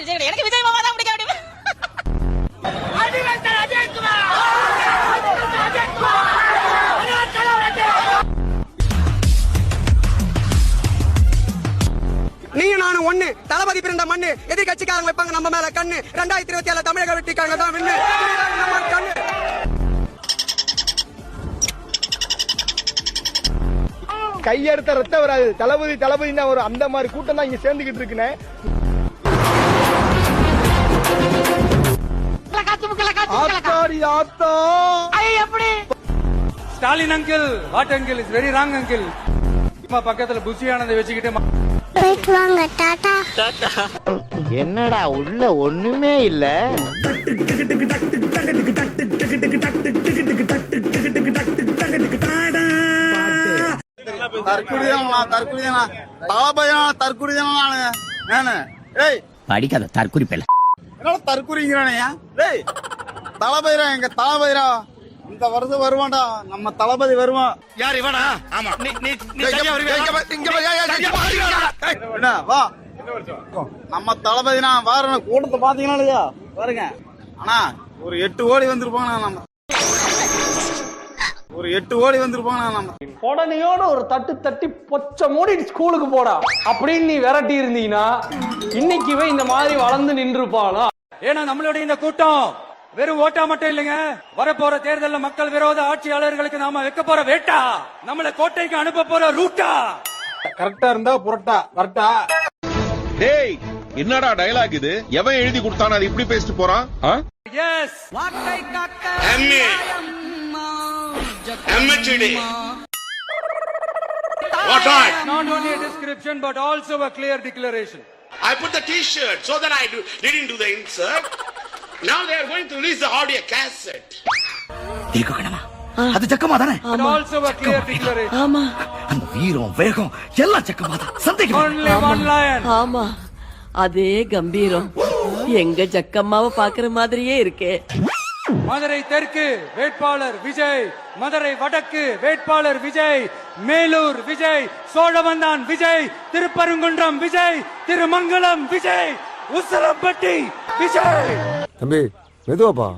விஜய் கிடையாது. எனக்கு விஜய் மாமா தான் பிடிக்கும் அப்படி நீ நானும் ஒண்ணு. தளபதி பிறந்த மண்ணு. எதிர்கட்சிக்காரங்க வைப்பாங்க நம்ம மேல கண்ணு. ரெண்டாயிரத்தி இருபத்தி ஏழு தமிழக வெட்டிக்காரங்க தான் விண்ணு. நம்ம கண்ணு கையெடுத்த ரத்தம் வராது தளபதி தளபதி தான் வரும் அந்த மாதிரி கூட்டம் தான் இங்க சேர்ந்துகிட்டு இருக்குனே ஆத்தாடி ஆத்தா Stalin uncle what uncle is very wrong uncle. சும்மா பக்கத்துல புஷியானதை வச்சுக்கிட்டு ம- போயிட்டு வாங்க டாடா. என்னடா உள்ள ஒண்ணுமே இல்ல. தற்குறிதான் தற்குறிதான் தற்குறிதான் நானு நானு. ஏய். படிக்காத தற்குறி பேல என்னடா தற்குறிங்கிறானே டேய் தளபதிரா எங்க தளபதிரா இந்த வருஷம் வருவான்டா நம்ம தளபதி வருவான். யார் இவனா? ஆமா. நீ நீ என்ன வா. நம்ம தளபதினா வார கூட்டத்தை பாத்தீங்கன்னா இல்லையா? பாருங்க. அண்ணா ஒரு எட்டு கோடி வந்திருப்பாங்க நம்ம. ஒரு எட்டு கோடி வந்திருப்பாங்க நம்ம. உடனையோட ஒரு தட்டு தட்டி பொச்ச மூடி ஸ்கூலுக்கு போடா. அப்படின்னு நீ விரட்டி இருந்தீங்கன்னா இன்னைக்கு இவன் இந்த மாதிரி வளர்ந்து நின்றுப்பானா ஏன்னா நம்மளுடைய இந்த கூட்டம் வெறும் ஓட்டா மட்டும் இல்லைங்க. வரப்போற தேர்தல்ல மக்கள் விரோத ஆட்சியாளர்களுக்கு நாம வைக்க போற வேட்டா. நம்மள கோட்டைக்கு அனுப்ப போற ரூட்டா. கரெக்டா இருந்தா புரட்டா வரட்டா. டேய் என்னடா டயலாக் இது? எவன் எழுதி கொடுத்தானே அது இப்படி பேசிட்டு போறான்? Yes What on? not only a description but also a clear declaration. I put the T-shirt so that I do, didn't do the insert. Now they are going to release the audio cassette. அது ஜக்கமா தானே but also a clear declaration அந்த வீரம் வேகம் எல்லாம் தான் சந்தேகம் ஆமா அதே கம்பீரம் எங்க ஜக்கம்மாவை பாக்குற மாதிரியே இருக்கே மதுரை தெற்கு வேட்பாளர் விஜய் மதுரை வடக்கு வேட்பாளர் விஜய் மேலூர் விஜய் சோழவந்தான் விஜய் திருப்பரங்குன்றம் விஜய் திருமங்கலம் விஜய் உசலம்பட்டி விஜய். தம்பி மெதுவாப்பா.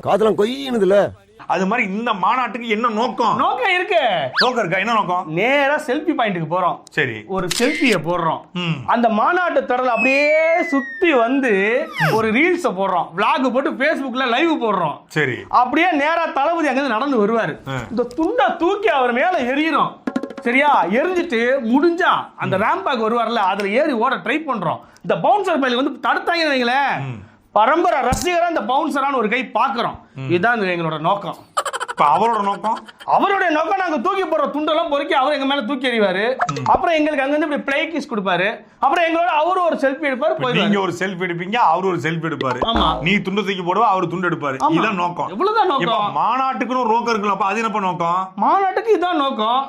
காதலாம் கொய்யினுதுல. அது மாதிரி இந்த மாநாட்டுக்கு என்ன நோக்கம்? நோக்கம் இருக்கு. நோக்கம் இருக்கா? என்ன நோக்கம்? நேரா செல்ஃபி பாயிண்ட்டுக்கு போறோம். சரி. ஒரு செல்ஃபிய போடுறோம். அந்த மாநாட்டு தொடர்ல அப்படியே சுத்தி வந்து ஒரு ரீல்ஸ் போடுறோம். vlog போட்டு Facebookல லைவ் போடுறோம். சரி. அப்படியே நேரா தளபதி அங்க நடந்து வருவாரு. இந்த துண்டை தூக்கி அவர் மேல எறிகிறோம் சரியா? எரிஞ்சிட்டு முடிஞ்சா அந்த ரேம்பாக் வருவார்ல அதுல ஏறி ஓட ட்ரை பண்றோம். இந்த பவுன்சர் பையில வந்து தடுத்தாங்கன்னு வைங்களேன் பரம்பரை ரசிகரா இந்த பவுன்சரான ஒரு கை பாக்குறோம். இதுதான் எங்களோட நோக்கம். இப்ப அவரோட நோக்கம்? அவருடைய நோக்கம் நாங்க தூக்கி போடுற துண்டெல்லாம் பொறுக்கி அவர் எங்க மேல தூக்கி எறிவாரு. அப்புறம் எங்களுக்கு அங்க இருந்து இப்படி பிளே கிஸ் கொடுப்பாரு. அப்புறம் எங்களோட அவரு ஒரு செல்ஃபி எடுப்பாரு நீங்க போயிடுவாரு. ஒரு செல்ஃபி எடுப்பீங்க அவரு ஒரு செல்ஃபி எடுப்பாரு. நீ துண்டு தூக்கி போடுவா அவரு துண்டு எடுப்பாரு. இதான் நோக்கம். இவ்வளவுதான் நோக்கம். மாநாட்டுக்குன்னு ஒரு நோக்கம் இருக்குல்ல அப்ப அது என்னப்பா நோக்கம்? மாநாட்டுக்கு இதான் நோக்கம்.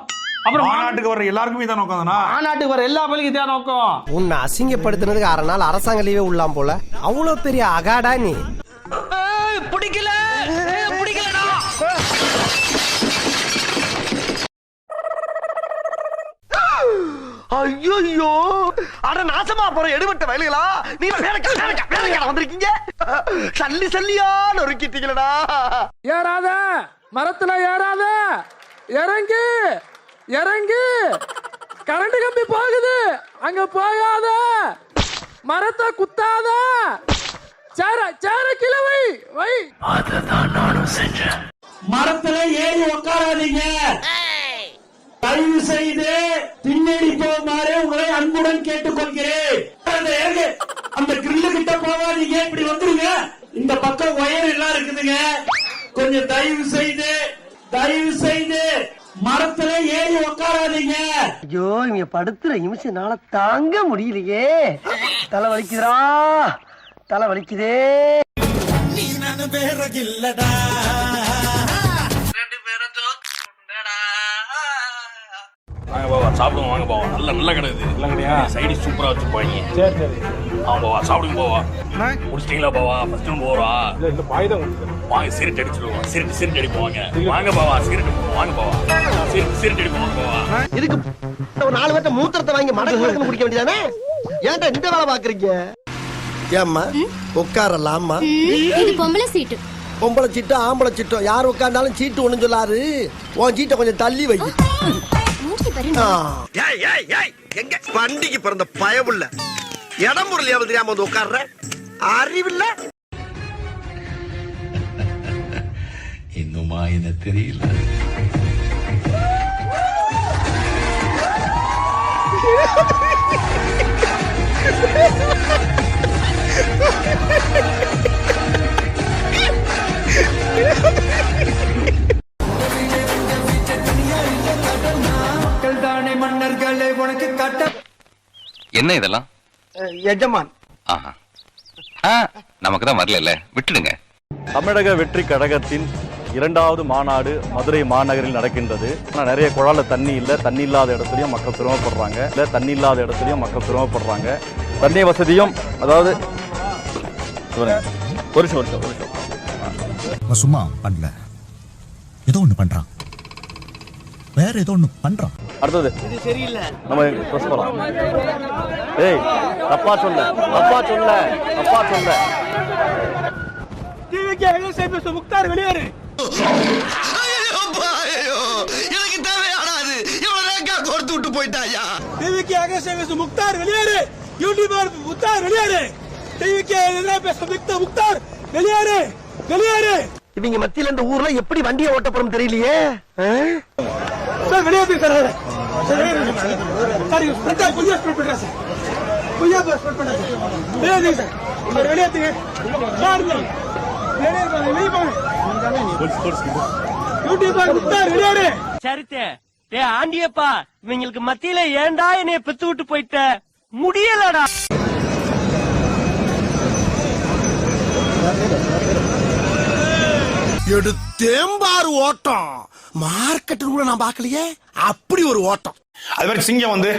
அப்புறம் மாநாட்டுக்கு வர்ற எல்லாருக்குமே இதான் நோக்கம் தானா? மாநாட்டுக்கு வர எல்லா பள்ளிக்கும் இதான் நோக்கம். உன்னை அசிங்கப்படுத்தினதுக்கு அரை நாள் அரசாங்க லீவே உள்ளாம் போல. அவ்வளவு பெரிய அகாடா நீ. பிடிக்கல. பிடிக்கலடா. ஐயோ அட நாசமா போற எடுபட்ட வயலுகளா? நீ வேலைக்கா வேலைக்கா வேலைக்கா வந்திருக்கீங்க. சல்லி சல்லியா நொறுக்கிட்டீங்களடா. ஏறாத. மரத்துல ஏறாத. இறங்கு. இறங்கு. கரண்ட் கம்பி போகுது. அங்க போகாத. மரத்தை குத்தாத. சேர சேர கிழவை. வை. மரத்துல ஏறி உட்காராதீங்க தயவு செய்து பின்னாடி போகுமாறு உங்களை அன்புடன் கேட்டுக்கொள்கிறேன். அந்த ஏங்க, அந்த கிரில்லு கிட்ட போகாதீங்க. இப்படி வந்துருங்க. இந்த பக்கம் ஒயர் எல்லாம் இருக்குதுங்க. கொஞ்சம் தயவு செய்து தயவு செய்து. மரத்துல ஏறி உட்காராதீங்க ஐயோ இங்க படுத்துற நிமிஷம்னால தாங்க முடியலையே. தலை வலிக்குதுடா. தலை வலிக்குதே. வாங்க பாவா சாப்பிடுவோம் வாங்க பாவா நல்ல நல்ல கடை இது. நல்ல கடையா? சைடு சூப்பரா வச்சிருப்பாங்க சரி சரி. ஆ பாவா சாப்பிடுங்க பாவா முடிச்சிட்டீங்களா பாவா ஃபர்ஸ்ட் இந்த வாங்க சிரிட்டு அடிச்சிடுவோம் சிரிட்டு சிரிட்டு அடிப்போம் வாங்க. பாவா சிரிட்டு வாங்க பாவா சிரிட்டு சிரிட்டு அடிப்போம் வாங்க பாவா இதுக்கு ஒரு நாலு பேர்த்த மூத்திரத்தை வாங்கி மடக்கு குடிக்க வேண்டியதானே? ஏன்டா இந்த வேலை பாக்குறீங்க? ஏம்மா உட்காரலாமா இது பொம்பளை சீட்டு. பொம்பளை சீட்டோ ஆம்பளை சீட்டோ? யார் உட்கார்ந்தாலும் சீட்டு ஒண்ணு சொல்லாரு உன் சீட்டை கொஞ்சம் தள்ளி வை. மூஞ்சி பாரு ஏய் ஏய் ஏய் எங்க வண்டிக்கு பிறந்த பயமுள்ள இடம் பொருள் தெரியாம வந்து உட்கார்ற? அறிவில்ல? இன்னுமா என்ன தெரியல? மக்கள் என்ன இதெல்லாம்? எஜமான். நமக்கு தான் வரல விட்டுடுங்க. தமிழக வெற்றி கழகத்தின் இரண்டாவது மாநாடு மதுரை மாநகரில் நடக்கின்றது. ஆனா நிறைய குழால தண்ணி இல்ல தண்ணி இல்லாத இடத்துலயும் மக்கள் சிரமப்படுறாங்க. இல்ல தண்ணி இல்லாத இடத்துலயும் மக்கள் சிரமப்படுறாங்க. தண்ணி வசதியும் அதாவது ஒரு நிமிஷம், ஒரு நிமிஷம், ஒரு நிமிஷம். சும்மா பண்ணல. ஏதோ ஒண்ணு பண்றான். வேற ஏதோ ஒண்ணு பண்றான். அடுத்தது. நம்ம press போலாம். ஏய் தப்பா சொல்ல. தப்பா சொல்ல. தப்பா சொல்ல. முக்தார் வெளியேறு. எனக்கு தேவையாடாது. இவ்வளவு நேரம் கொடுத்து விட்டு போயிட்டாயா? டிவிக்கு அகேஷ் முக்தார் வெளியேறு. யூடியூபர் முக்தார் வெளியேறு. டிவிக்கு எதிராக பேச முக்தார் முக்தார் வெளியேறு. வெளியேறு. இவங்க மத்தியில இந்த ஊர்ல எப்படி வண்டியை ஓட்ட போறோம் தெரியலையே? Sir sir sir. Sir sir. Sir sir. Sir. வெளியே வெளியேறு சரித்தே டே ஆண்டியப்பா இவங்களுக்கு மத்தியில ஏன்டா என்னைய பெத்து விட்டு போயிட்ட? முடியலடா. எடுத்தேம்பாரு ஓட்டம். மார்க்கெட் கூட நான் பார்க்கலையே. அப்படி ஒரு ஓட்டம். அது மாதிரி சிங்கம் வந்து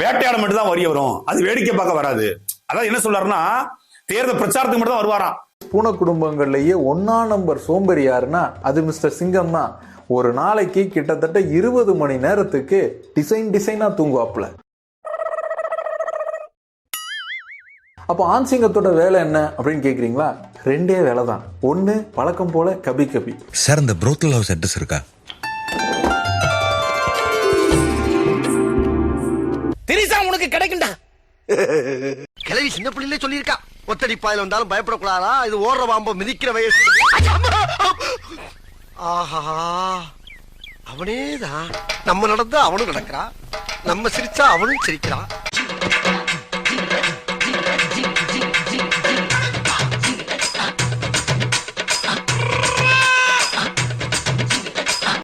வேட்டையாட மட்டும் தான் வரி வரும். அது வேடிக்கை பார்க்க வராது. அதான் என்ன சொல்றாருன்னா தேர்தல் பிரச்சாரத்துக்கு மட்டும் தான் வருவாராம். பூனை குடும்பங்கள்லயே ஒன்னா நம்பர் சோம்பேறி யாருன்னா அது மிஸ்டர் சிங்கம் தான். ஒரு நாளைக்கு கிட்டத்தட்ட இருபது மணி நேரத்துக்கு டிசைன் டிசைனா தூங்குவாப்ல அப்போ ஆண் சிங்கத்தோட வேலை என்ன அப்படின்னு கேக்குறீங்களா? ரெண்டே வேலை தான் ஒன்னு பழக்கம் போல கபி கபி. சார் இந்த புரோக்கல் ஹவுஸ் அட்ரஸ் இருக்கா? தெரிசா உனக்கு கிடைக்கும்டா? கிளவி சின்ன பிள்ளையிலே சொல்லியிருக்கா. ஒத்தடி பாயில் வந்தாலும் பயப்படக்கூடாதா? இது ஓடுற பாம்பு மிதிக்கிற வயசு. ஆஹா. அவனேதான். நம்ம நடந்தா அவனும் நடக்கிறான். நம்ம சிரிச்சா அவனும் சிரிக்கிறான்.